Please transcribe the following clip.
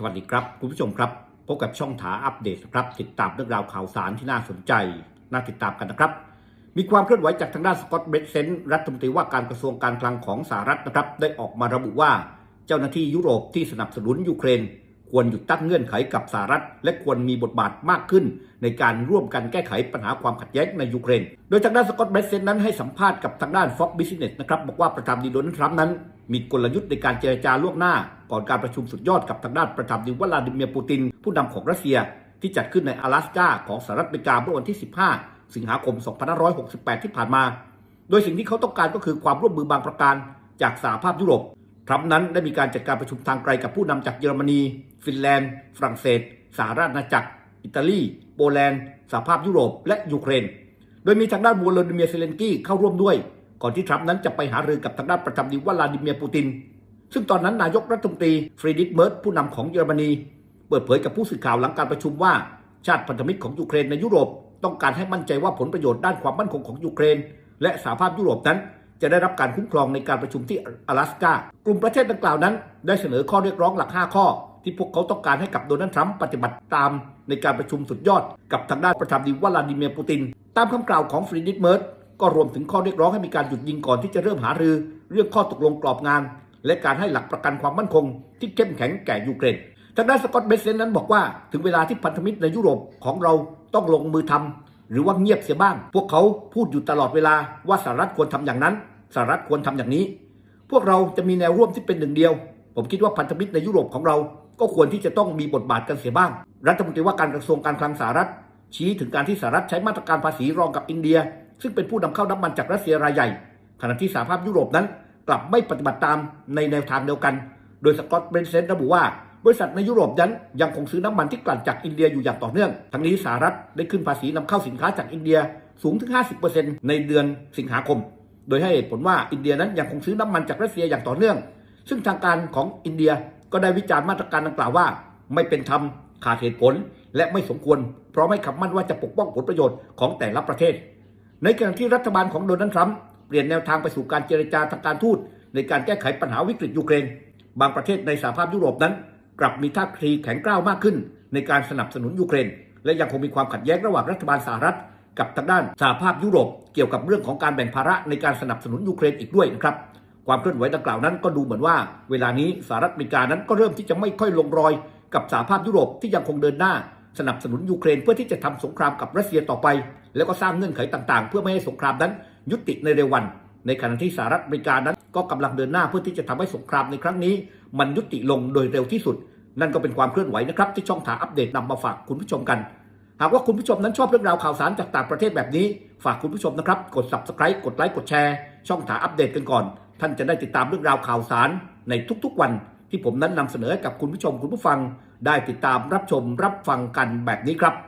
สวัสดีครับ คุณผู้ชมครับ พบกับช่องถาอัปเดตครับ ติดตามเรื่องราวข่าวสารที่น่าสนใจ น่าติดตามกันนะครับ มีความเคลื่อนไหวจากทางด้านสกอตเบรเซนรัฐมนตรีว่าการกระทรวงการคลังของสหรัฐนะครับ ได้ออกมาระบุว่า เจ้าหน้าที่ยุโรปที่สนับสนุนยูเครน ควรหยุดตั้งเงื่อนไขกับสหรัฐ และควรมีบทบาทมากขึ้น ในการร่วมกันแก้ไขปัญหาความขัดแย้งในยูเครน โดยทางด้านสกอตเบรเซนนั้นให้สัมภาษณ์กับทางด้าน Fox Business นะครับบอกว่าประธานาธิบดีโดนัลด์ทรัมป์นั้น มีกลยุทธ์ในการเจรจาล่วงหน้า ก่อนการประชุมสุดยอดกับทางด้านประธานาธิบดีวลาดิเมียร์ปูติน ผู้นำของรัสเซียที่จัดขึ้นใน阿拉สกาของสหรัฐอเมริกาเมื่อวันที่ 15 สิงหาคม 2568 ที่ผ่านมา โดยสิ่งที่เขาต้องการก็คือความร่วมมือบางประการจากสหภาพยุโรปทรัมป์นั้นได้มีการจัดการประชุมทางไกลกับผู้นำจากเยอรมนี ฟินแลนด์ ฝรั่งเศส สหราชอาณาจักร อิตาลี โปแลนด์ สหภาพยุโรป และยูเครน โดยมีทางด้านวลาดิเมียร์เซเลนกี้เข้าร่วมด้วย ก่อนที่ทรัมป์นั้นจะไปหารือกับทางด้านประธานาธิบดีวลาดิเมียร์ปูติน ซึ่งตอนนั้นนายกรัฐมนตรีฟรีดิชเมิร์ตผู้นำของเยอรมนี เปิดเผยกับผู้สื่อข่าวหลังการประชุมว่า ชาติพันธมิตรของยูเครนในยุโรป ต้องการให้มั่นใจว่าผลประโยชน์ด้านความมั่นคงของยูเครน และสหภาพยุโรปนั้นจะได้รับการคุ้มครองในการประชุมที่阿拉สกากลุ่มประเทศดังกล่าวนั้น ได้เสนอข้อเรียกร้องหลัก 5 ข้อ ที่พวกเขาต้องการให้กับโดนัลด์ทรัมป์ปฏิบัติตามในการประชุมสุดยอดกับทางด้านประธานาธิบดีวลาดิเมียร์ปูติน ตามคำกล่าวของฟรีดิชเมิร์ต ก็รวมถึงข้อเรียกร้องให้มีการหยุดยิงก่อนที่จะเริ่มหารือ เรื่องข้อตกลงกรอบงาน และการให้หลักประกันความมั่นคง ที่เข้มแข็งแก่ยูเครนทางด้านสกอตต์เบสเซนนั้นบอกว่าถึงเวลาที่พันธมิตรในยุโรปของเราต้องลงมือทำหรือว่าเงียบเสียบ้าง พวกเขาพูดอยู่ตลอดเวลาว่าสหรัฐควรทำอย่างนั้นสหรัฐควรทำอย่างนี้ พวกเราจะมีแนวร่วมที่เป็นหนึ่งเดียว ผมคิดว่าพันธมิตรในยุโรปของเรา ก็ควรที่จะต้องมีบทบาทกันเสียบ้าง รัฐมนตรีว่าการกระทรวงการคลังสหรัฐชี้ถึงการที่สหรัฐใช้มาตรการภาษีรองกับอินเดีย ซึ่งเป็นผู้นำเข้าน้ำมันจากรัสเซียรายใหญ่ ขณะที่สหภาพยุโรปนั้น กลับไม่ปฏิบัติตามในแนวทางเดียวกัน โดยสกอตต์เบรนเซนระบุว่า บริษัทในยุโรปนั้นยังคงซื้อน้ำมันที่กลั่นจากอินเดียอยู่อย่างต่อเนื่อง ทั้งนี้สหรัฐได้ขึ้นภาษีนำเข้าสินค้าจากอินเดียสูงถึง 50%ในเดือนสิงหาคม โดยให้เหตุผลว่าอินเดียนั้นยังคงซื้อน้ำมันจากรัสเซียอย่างต่อเนื่อง ซึ่งทางการของอินเดียก็ได้วิจารณ์มาตรการดังกล่าวว่า ไม่เป็นธรรมขาดเหตุผลและไม่สมควร เพราะไม่คำมั่นว่าจะปกป้องผลประโยชน์ของแต่ละประเทศ ในขณะที่รัฐบาลของโดนัลด์ทรัมป์เปลี่ยนแนวทางไปสู่การเจรจาทางการทูตในการแก้ไขปัญหาวิกฤตยูเครน บางประเทศในสหภาพยุโรปนั้น กลับมีท่าทีแข็งกร้าวมากขึ้น ในการสนับสนุนยูเครน และยังคงมีความขัดแย้งระหว่างรัฐบาลสหรัฐ กับทางด้านสหภาพยุโรป เกี่ยวกับเรื่องของการแบ่งภาระในการสนับสนุนยูเครนอีกด้วยนะครับความเคลื่อนไหวดังกล่าวนั้นก็ดูเหมือนว่า เวลานี้สหรัฐอเมริกานั้นก็เริ่มที่จะไม่ค่อยลงรอยกับสหภาพยุโรปที่ยังคงเดินหน้า สนับสนุนยูเครนเพื่อที่จะทำสงครามกับรัสเซียต่อไป แล้วก็สร้างเงื่อนไขต่างๆ เพื่อไม่ให้สงครามนั้นยุติในเร็ววัน ในขณะที่สหรัฐอเมริกานั้น ก็กำลังเดินหน้าเพื่อที่จะทำให้สงครามในครั้งนี้ มันยุติลงโดยเร็วที่สุด นั่นก็เป็นความเคลื่อนไหวนะครับที่ช่องถาอัปเดตนำมาฝากคุณผู้ชมกันหากว่าคุณผู้ชมนั้นชอบเรื่องราวข่าวสารจากต่างประเทศแบบนี้ ฝากคุณผู้ชมนะครับ กด subscribe กดไลค์กดแชร์ ช่องถาอัปเดตกันก่อน ท่านจะได้ติดตามเรื่องราวข่าวสารในทุกๆวัน ที่ผมนั้นนำเสนอให้กับคุณผู้ชมคุณผู้ฟัง ได้ติดตามรับชมรับฟังกันแบบนี้ครับ